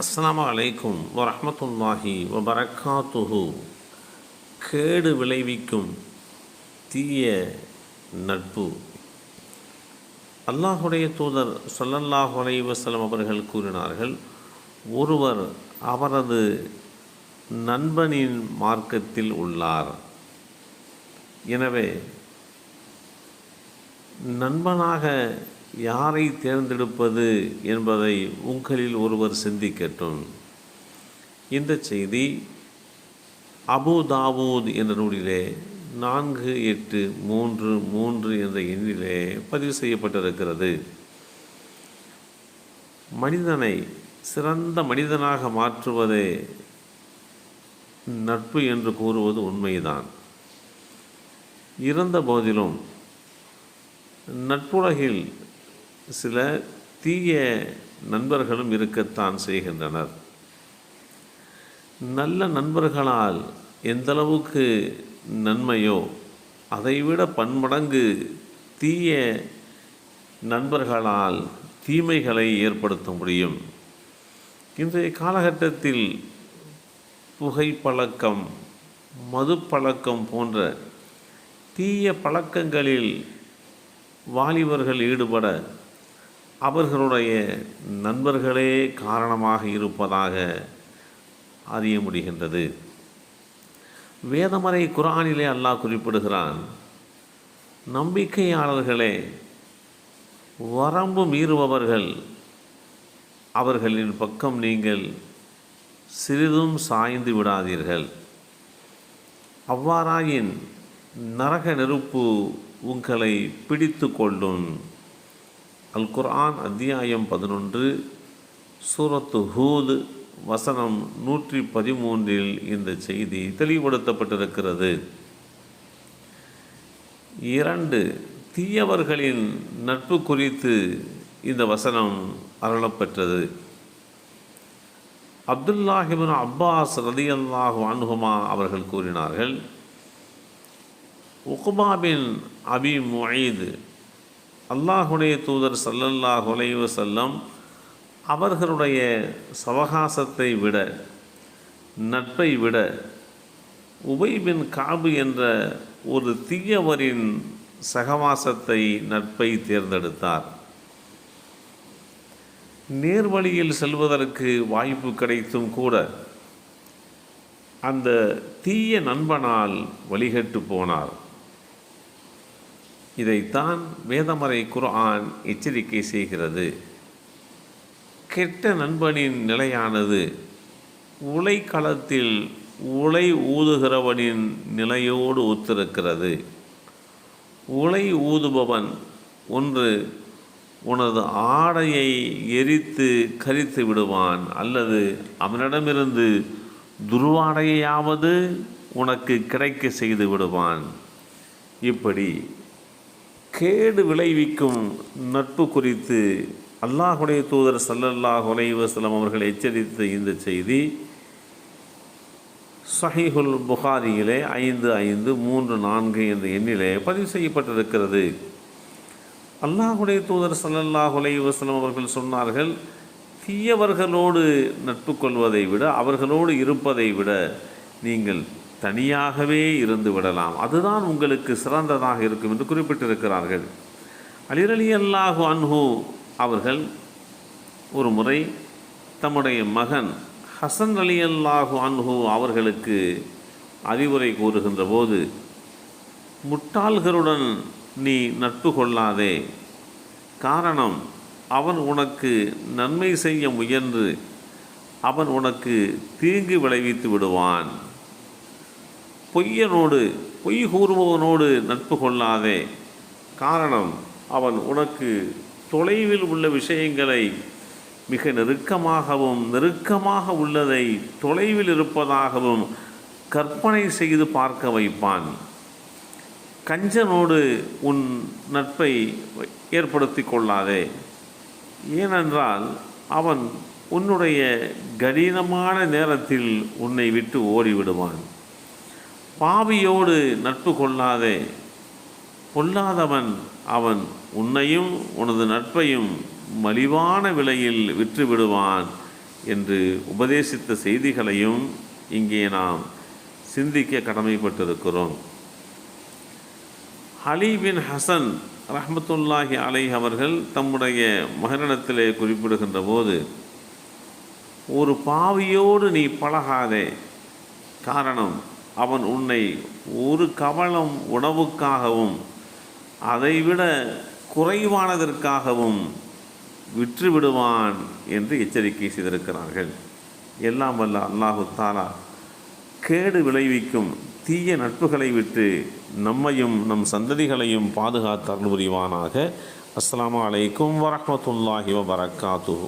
அஸ்லாம் அலைக்கும் வரமத்துல்லாஹி வபரக்காத்துஹு. கேடு விளைவிக்கும் தீய நட்பு. அல்லாஹுடைய தூதர் ஸல்லல்லாஹு அலைஹி அவர்கள் கூறினார்கள் ஒருவர் அவரது நண்பனின் மார்க்கத்தில் உள்ளார். எனவே நண்பனாக யாரை தேர்ந்தெடுப்பது என்பதை உங்களில் ஒருவர் சிந்திக்கட்டும். இந்த செய்தி அபு தாவூத் என்ற நூலிலே நான்கு எட்டு மூன்று மூன்று என்ற எண்ணிலே பதிவு செய்யப்பட்டிருக்கிறது. மனிதனை சிறந்த மனிதனாக மாற்றுவதே நட்பு என்று கூறுவது உண்மைதான். இருந்த போதிலும் நட்புலகில் சில தீய நண்பர்களும் இருக்கத்தான் செய்கின்றனர். நல்ல நண்பர்களால் எந்தளவுக்கு நன்மையோ அதைவிட பன்மடங்கு தீய நண்பர்களால் தீமைகளை ஏற்படுத்த முடியும். இன்றைய காலகட்டத்தில் புகைப்பழக்கம் மது பழக்கம் போன்ற தீய பழக்கங்களில் வாலிபர்கள் ஈடுபட அவர்களுடைய நண்பர்களே காரணமாக இருப்பதாக அறிய முடிகின்றது. வேதமறை குரானிலே அல்லாஹ் குறிப்பிடுகிறான் நம்பிக்கையாளர்களே வரம்பு மீறுபவர்கள் அவர்களின் பக்கம் நீங்கள் சிறிதும் சாய்ந்து விடாதீர்கள். அவ்வாறாயின் நரக நெருப்பு உங்களை பிடித்து கொள்ளும். அல் குர்ஆன் அத்தியாயம் பதினொன்று சூரத்து ஹூத் வசனம் நூற்றி பதிமூன்றில் இந்த செய்தி தெளிவுபடுத்தப்பட்டிருக்கிறது. இரண்டு தீயவர்களின் நட்பு குறித்து இந்த வசனம் அருளப்பெற்றது. அப்துல்லாஹிபின் அப்பாஸ் ரதியல்லாஹு அன்ஹுமா அவர்கள் கூறினார்கள் உகுபா பின் அபி முயீது அல்லாஹுடைய தூதர் சல்லல்லாஹு அலைஹி செல்லம் அவர்களுடைய சவகாசத்தை விட நட்பை விட உபைபின் காபு என்ற ஒரு தீயவரின் சகவாசத்தை நட்பை தேர்ந்தெடுத்தார். நேர்வழியில் செல்வதற்கு வாய்ப்பு கிடைத்தும் கூட அந்த தீய நண்பனால் வழிகட்டு போனார். இதைத்தான் வேதமறை குர்ஆன் எச்சரிக்கை செய்கிறது. கெட்ட நண்பனின் நிலையானது உலைக்களத்தில் உலை ஊதுகிறவனின் நிலையோடு ஒத்திருக்கிறது. உலை ஊதுபவன் ஒன்று உனது ஆடையை எரித்து கரித்து விடுவான் அல்லது அவனிடமிருந்து துருவாடையாவது உனக்கு கிடைக்க செய்து விடுவான். இப்படி கேடு விளைவிக்கும் நட்பு குறித்து அல்லாஹுடைய தூதர் சல்லல்லாஹ் வலைவசலம் அவர்கள் எச்சரித்த இந்த செய்தி சஹிஹுல் புகாரியிலே ஐந்து ஐந்து மூன்று நான்கு என்ற எண்ணிலே பதிவு செய்யப்பட்டிருக்கிறது. அல்லாஹுடைய தூதர் சல்லல்லாஹ் வலைவசலம் அவர்கள் சொன்னார்கள் தீயவர்களோடு நட்பு கொள்வதை விட அவர்களோடு இருப்பதை விட நீங்கள் தனியாகவே இருந்து விடலாம். அதுதான் உங்களுக்கு சிறந்ததாக இருக்கும் என்று குறிப்பிட்டிருக்கிறார்கள். அலிரலி அல்லாஹு அன்ஹு அவர்கள் ஒரு முறை தம்முடைய மகன் ஹசன் அலி அல்லாஹு அன்ஹு அவர்களுக்கு அறிவுரை கூறுகின்ற போது முட்டாள்களுடன் நீ நட்பு கொள்ளாதே. காரணம் அவன் உனக்கு நன்மை செய்ய முயன்று அவன் உனக்கு தீங்கு விளைவித்து விடுவான். பொய்யனோடு பொய் கூறுபவனோடு நட்பு கொள்ளாதே. காரணம் அவன் உனக்கு தொலைவில் உள்ள விஷயங்களை மிக நெருக்கமாகவும் நெருக்கமாக உள்ளதை தொலைவில் இருப்பதாகவும் கற்பனை செய்து பார்க்க வைப்பான். கஞ்சனோடு உன் நட்பை ஏற்படுத்தி கொள்ளாதே. ஏனென்றால் அவன் உன்னுடைய கடினமான நேரத்தில் உன்னை விட்டு ஓடிவிடுவான். பாவியோடு நட்பு கொள்ளாதே. கொள்ளாதவன் அவன் உன்னையும் உனது நட்பையும் மலிவான விலையில் விற்று விடுவான் என்று உபதேசித்த செய்திகளையும் இங்கே நாம் சிந்திக்க கடமைப்பட்டிருக்கிறோம். அலி பின் ஹசன் ரஹமத்துல்லாஹி அலை அவர்கள் தம்முடைய மகனிடத்திலே குறிப்பிடுகின்ற போது ஒரு பாவியோடு நீ பழகாதே. காரணம் அவன் உன்னை ஒரு கவலம் உணவுக்காகவும் அதைவிட குறைவானதற்காகவும் விற்றுவிடுவான் என்று எச்சரிக்கை செய்திருக்கிறார்கள். எல்லாம் வல்ல அல்லாஹு தாலா கேடு விளைவிக்கும் தீய நட்புகளை விட்டு நம்மையும் நம் சந்ததிகளையும் பாதுகாத்து அருள் புரிவானாக. அஸ்லாம் அலைக்கும் வரமத்துல்லாஹி வரகாத்து